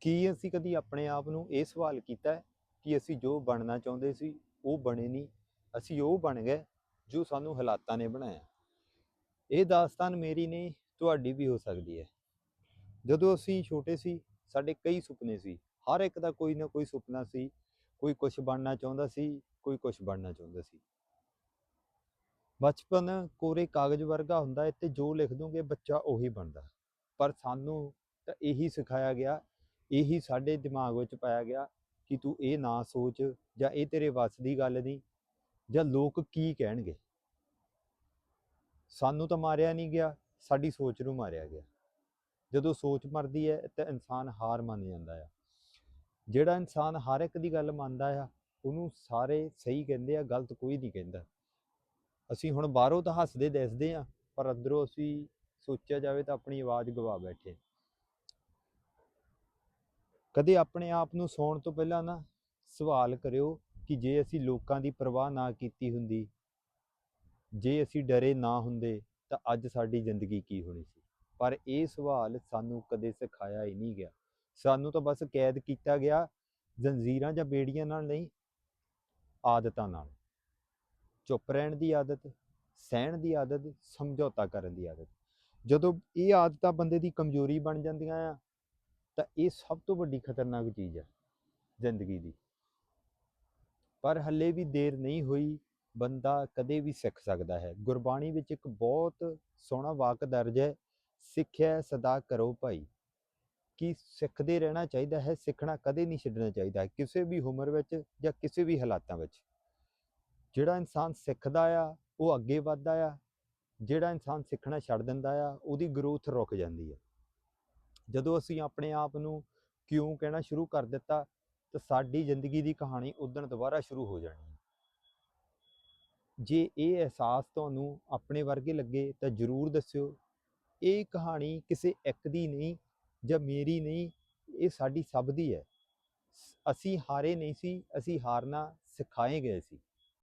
ਕੀ ਅਸੀਂ ਕਦੀ ਆਪਣੇ ਆਪ ਨੂੰ ਇਹ ਸਵਾਲ ਕੀਤਾ ਹੈ ਕਿ ਅਸੀਂ ਜੋ ਬਣਨਾ ਚਾਹੁੰਦੇ ਸੀ, ਉਹ ਬਣੇ ਨਹੀਂ। ਅਸੀਂ ਉਹ ਬਣ ਗਏ ਜੋ ਸਾਨੂੰ ਹਾਲਾਤਾਂ ਨੇ ਬਣਾਇਆ। ਇਹ ਦਾਸਤਾਨ ਮੇਰੀ ਨਹੀਂ, ਤੁਹਾਡੀ ਵੀ ਹੋ ਸਕਦੀ ਹੈ। ਜਦੋਂ ਅਸੀਂ ਛੋਟੇ ਸੀ, ਸਾਡੇ ਕਈ ਸੁਪਨੇ ਸੀ। ਹਰ ਇੱਕ ਦਾ ਕੋਈ ਨਾ ਕੋਈ ਸੁਪਨਾ ਸੀ। ਕੋਈ ਕੁਝ ਬਣਨਾ ਚਾਹੁੰਦਾ ਸੀ, ਕੋਈ ਕੁਝ ਬਣਨਾ ਚਾਹੁੰਦਾ ਸੀ। ਬਚਪਨ ਕੋਰੇ ਕਾਗਜ਼ ਵਰਗਾ ਹੁੰਦਾ ਹੈ ਤੇ ਜੋ ਲਿਖ ਦੋਗੇ ਬੱਚਾ ਉਹੀ ਬਣਦਾ। ਪਰ ਸਾਨੂੰ ਤਾਂ ਇਹੀ ਸਿਖਾਇਆ ਗਿਆ ਇਹੀ ਸਾਡੇ ਦਿਮਾਗ ਵਿੱਚ ਪਾਇਆ ਗਿਆ ਕਿ ਤੂੰ ਇਹ ਨਾ ਸੋਚ ਜਾਂ ਇਹ ਤੇਰੇ ਵੱਸ ਦੀ ਗੱਲ ਨਹੀਂ ਜਾਂ ਲੋਕ ਕੀ ਕਹਿਣਗੇ। ਸਾਨੂੰ ਤਾਂ ਮਾਰਿਆ ਨਹੀਂ ਗਿਆ, ਸਾਡੀ ਸੋਚ ਨੂੰ ਮਾਰਿਆ ਗਿਆ। ਜਦੋਂ ਸੋਚ ਮਰਦੀ ਹੈ ਤਾਂ ਇਨਸਾਨ ਹਾਰ ਮੰਨ ਜਾਂਦਾ ਆ। ਜਿਹੜਾ ਇਨਸਾਨ ਹਰ ਇੱਕ ਦੀ ਗੱਲ ਮੰਨਦਾ ਆ, ਉਹਨੂੰ ਸਾਰੇ ਸਹੀ ਕਹਿੰਦੇ ਆ, ਗਲਤ ਕੋਈ ਨਹੀਂ ਕਹਿੰਦਾ। ਅਸੀਂ ਹੁਣ ਬਾਹਰੋਂ ਤਾਂ ਹੱਸਦੇ ਦਿਸਦੇ ਆ, ਪਰ ਅੰਦਰੋਂ ਅਸੀਂ ਸੋਚਿਆ ਜਾਵੇ ਤਾਂ ਆਪਣੀ ਆਵਾਜ਼ ਗਵਾ ਬੈਠੇ। ਕਦੇ ਆਪਣੇ ਆਪ ਨੂੰ ਸੌਣ ਤੋਂ ਪਹਿਲਾਂ ਨਾ ਸਵਾਲ ਕਰਿਓ ਕਿ ਜੇ ਅਸੀਂ ਲੋਕਾਂ ਦੀ ਪਰਵਾਹ ਨਾ ਕੀਤੀ ਹੁੰਦੀ, ਜੇ ਅਸੀਂ ਡਰੇ ਨਾ ਹੁੰਦੇ, ਤਾਂ ਅੱਜ ਸਾਡੀ ਜ਼ਿੰਦਗੀ ਕੀ ਹੋਣੀ ਸੀ? ਪਰ ਇਹ ਸਵਾਲ ਸਾਨੂੰ ਕਦੇ ਸਿਖਾਇਆ ਹੀ ਨਹੀਂ ਗਿਆ। ਸਾਨੂੰ ਤਾਂ ਬਸ ਕੈਦ ਕੀਤਾ ਗਿਆ ਜ਼ੰਜੀਰਾਂ ਜਾਂ ਬੇੜੀਆਂ ਨਾਲ ਨਹੀਂ, ਆਦਤਾਂ ਨਾਲ। ਚੁੱਪ ਰਹਿਣ ਦੀ ਆਦਤ, ਸਹਿਣ ਦੀ ਆਦਤ, ਸਮਝੌਤਾ ਕਰਨ ਦੀ ਆਦਤ। ਜਦੋਂ ਇਹ ਆਦਤਾਂ ਬੰਦੇ ਦੀ ਕਮਜ਼ੋਰੀ ਬਣ ਜਾਂਦੀਆਂ ਆ ਤਾਂ ਇਹ ਸਭ ਤੋਂ ਵੱਡੀ ਖਤਰਨਾਕ ਚੀਜ਼ ਹੈ ਜ਼ਿੰਦਗੀ ਦੀ। ਪਰ ਹੱਲੇ ਵੀ ਦੇਰ ਨਹੀਂ ਹੋਈ ਬੰਦਾ ਕਦੇ ਵੀ ਸਿੱਖ ਸਕਦਾ ਹੈ। ਗੁਰਬਾਣੀ ਵਿੱਚ ਇੱਕ ਬਹੁਤ ਸੋਹਣਾ ਵਾਕ ਦਰਜ ਹੈ, ਸਿੱਖਿਆ ਸਦਾ ਕਰੋ ਭਾਈ। ਕਿ ਸਿੱਖਦੇ ਰਹਿਣਾ ਚਾਹੀਦਾ ਹੈ, ਸਿੱਖਣਾ ਕਦੇ ਨਹੀਂ ਛੱਡਣਾ ਚਾਹੀਦਾ ਕਿਸੇ ਵੀ ਉਮਰ ਵਿੱਚ ਜਾਂ ਕਿਸੇ ਵੀ ਹਾਲਾਤਾਂ ਵਿੱਚ। ਜਿਹੜਾ ਇਨਸਾਨ ਸਿੱਖਦਾ ਆ, ਉਹ ਅੱਗੇ ਵੱਧਦਾ ਆ, ਜਿਹੜਾ ਇਨਸਾਨ ਸਿੱਖਣਾ ਛੱਡ ਦਿੰਦਾ ਆ, ਉਹਦੀ ਗਰੋਥ ਰੁਕ ਜਾਂਦੀ ਹੈ ਜਦੋਂ ਅਸੀਂ ਆਪਣੇ ਆਪ ਨੂੰ ਕਿਉਂ ਕਹਿਣਾ ਸ਼ੁਰੂ ਕਰ ਦਿੱਤਾ, ਤਾਂ ਸਾਡੀ ਜ਼ਿੰਦਗੀ ਦੀ ਕਹਾਣੀ ਉਦੋਂ ਦੁਬਾਰਾ ਸ਼ੁਰੂ ਹੋ ਜਾਣੀ ਹੈ। ਜੇ ਇਹ ਅਹਿਸਾਸ ਤੁਹਾਨੂੰ ਆਪਣੇ ਵਰਗੇ ਲੱਗੇ, ਤਾਂ ਜਰੂਰ ਦੱਸਿਓ। ਇਹ ਕਹਾਣੀ ਕਿਸੇ ਇੱਕ ਦੀ ਨਹੀਂ ਜਾਂ ਮੇਰੀ ਨਹੀਂ, ਇਹ ਸਾਡੀ ਸਭ ਦੀ ਹੈ। ਅਸੀਂ ਹਾਰੇ ਨਹੀਂ ਸੀ, ਅਸੀਂ ਹਾਰਨਾ ਸਿਖਾਏ ਗਏ ਸੀ।